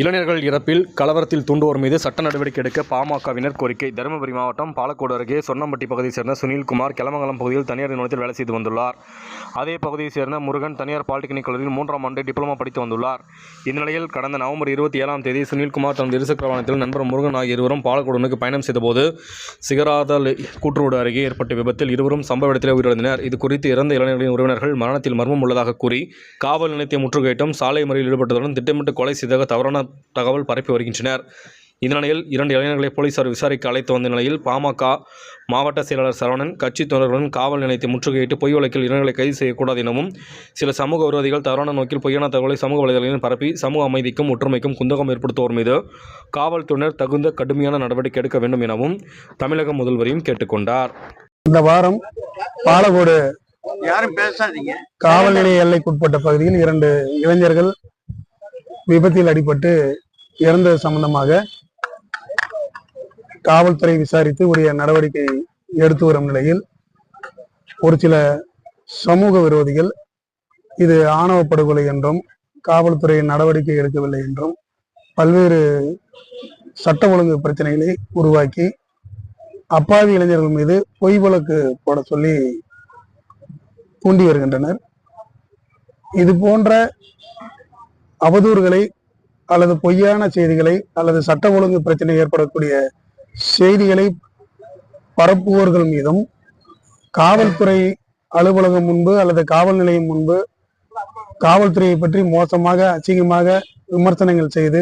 இளைஞர்கள் இறப்பில் கலவரத்தில் தூண்டுவோர் மீது சட்ட நடவடிக்கை எடுக்க பாமகவினர் கோரிக்கை. தருமபுரி மாவட்டம் பாலக்கோடு அருகே சொன்னம்பட்டி பகுதியைச் சேர்ந்த சுனில்குமார் கிளமங்கலம் பகுதியில் தனியார் நிறுவனத்தில் வேலை செய்து வந்துள்ளார். அதே பகுதியைச் சேர்ந்த முருகன் தனியார் பாலிடெக்னிக் கல்லூரியில் மூன்றாம் ஆண்டு டிப்ளமோ படித்து வந்துள்ளார். இந்நிலையில் கடந்த நவம்பர் இருபத்தி ஏழாம் தேதி சுனில்குமார் தனது இருசக்கர வாகனத்தில் நண்பர் முருகன் ஆகிய இருவரும் பாலக்கோடு பயணம் செய்தபோது சிகராதல் கூற்றுரோடு அருகே ஏற்பட்ட விபத்தில் இருவரும் சம்பவ இடத்திலே உயிரிழந்தனர். இது குறித்து இறந்த இளைஞர்களின் உறவினர்கள் மரணத்தில் மர்மம் உள்ளதாக கூறி காவல் நிலையத்தை முற்றுகையிட்டும். சாலை மறியலில் ஈடுபட்டதுடன் திட்டமிட்டு கொலை செய்ததாக தவறான தகவல் பரப்பி வருகின்றனர். இந்த நிலையில் இரண்டு இளைஞர்களை போலீசார் விசாரிக்க அழைத்து வந்த நிலையில் பாமக மாவட்ட செயலாளர் சரவணன் கட்சித் தொண்டர்களுடன் காவல் நிலையத்தை முற்றுகையிட்டு பொய் வழக்கில் இளைஞர்களை கைது செய்யக்கூடாது எனவும் சில சமூக விரோதிகள் தவறான நோக்கில் பொய்யான தகவலை சமூக வலைதளங்களில் பரப்பி சமூக அமைதிக்கும் ஒற்றுமைக்கும் குந்தகம் ஏற்படுத்துவோர் மீது காவல்துறையினர் தகுந்த கடுமையான நடவடிக்கை எடுக்க வேண்டும் எனவும் தமிழக முதல்வரையும் கேட்டுக்கொண்டார். இந்த வாரம் பாலக்கோடு யாரும் பேசாதீங்க. காவல் நிலைய எல்லைக்குட்பட்ட பகுதியில் இரண்டு இளைஞர்கள் விபத்தில் அடிபட்டு இறந்தது சம்பந்தமாக காவல்துறை விசாரித்து உரிய நடவடிக்கை எடுத்து வரும் நிலையில் ஒரு சில சமூக விரோதிகள் இது ஆணவ படுகொலை என்றும் காவல்துறை நடவடிக்கை எடுக்கவில்லை என்றும் பல்வேறு சட்ட ஒழுங்கு பிரச்சனைகளை உருவாக்கி அப்பாவி இளைஞர்கள் மீது பொய் வழக்கு போட சொல்லி தூண்டி வருகின்றனர். இது போன்ற அவதூறுகளை அல்லது பொய்யான செய்திகளை அல்லது சட்ட ஒழுங்கு பிரச்சனை ஏற்படக்கூடிய செய்திகளை பரப்புவோர்கள் மீதும் காவல்துறை அலுவலகம் முன்பு அல்லது காவல் நிலையம் முன்பு காவல்துறையை பற்றி மோசமாக அசிங்கமாக விமர்சனங்கள் செய்து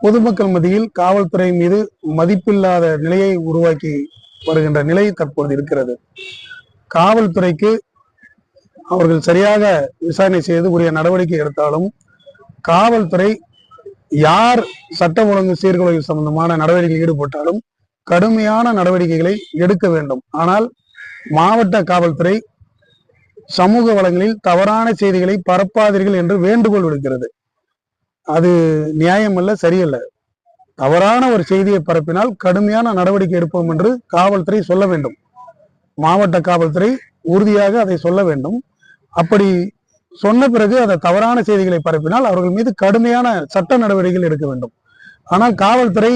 பொதுமக்கள் மத்தியில் காவல்துறை மீது மதிப்பில்லாத நிலையை உருவாக்கி வருகின்ற நிலை தற்போது இருக்கிறது. காவல்துறைக்கு அவர்கள் சரியாக விசாரணை செய்து உரிய நடவடிக்கை எடுத்தாலும் காவல்துறை யார் சட்டம் ஒழுங்கு சீர்குலைவு சம்பந்தமான நடவடிக்கைகள் ஈடுபட்டாலும் கடுமையான நடவடிக்கைகளை எடுக்க வேண்டும். ஆனால் மாவட்ட காவல்துறை சமூக வளங்களில் தவறான செய்திகளை பரப்பாதீர்கள் என்று வேண்டுகோள் விடுக்கிறது. அது நியாயமல்ல சரியல்ல. தவறான ஒரு செய்தியை பரப்பினால் கடுமையான நடவடிக்கை எடுப்போம் என்று காவல்துறை சொல்ல வேண்டும். மாவட்ட காவல்துறை உறுதியாக அதை சொல்ல வேண்டும். அப்படி சொன்ன பிறகு அந்த தவறான செய்திகளை பரப்பினால் அவர்கள் மீது கடுமையான சட்ட நடவடிக்கைகள் எடுக்க வேண்டும். ஆனால் காவல்துறை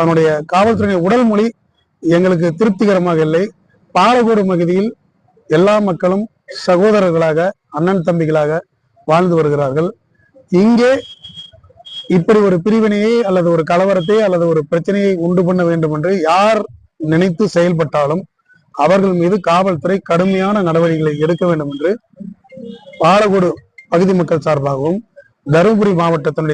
அவனுடைய காவல்துறையின் உடல் மொழி எங்களுக்கு திருப்திகரமாக இல்லை. பாலக்கோடு பகுதியில் எல்லா மக்களும் சகோதரர்களாக அண்ணன் தம்பிகளாக வாழ்ந்து வருகிறார்கள். இங்கே இப்படி ஒரு பிரிவினையை அல்லது ஒரு கலவரத்தை அல்லது ஒரு பிரச்சனையை உண்டு பண்ண வேண்டும் என்று யார் நினைத்து செயல்பட்டாலும் அவர்கள் மீது காவல்துறை கடுமையான நடவடிக்கைகளை எடுக்க வேண்டும் என்று பாலக்கோடு பகுதி மக்கள் சார்பாகவும் தருமபுரி மாவட்டத்தினுடைய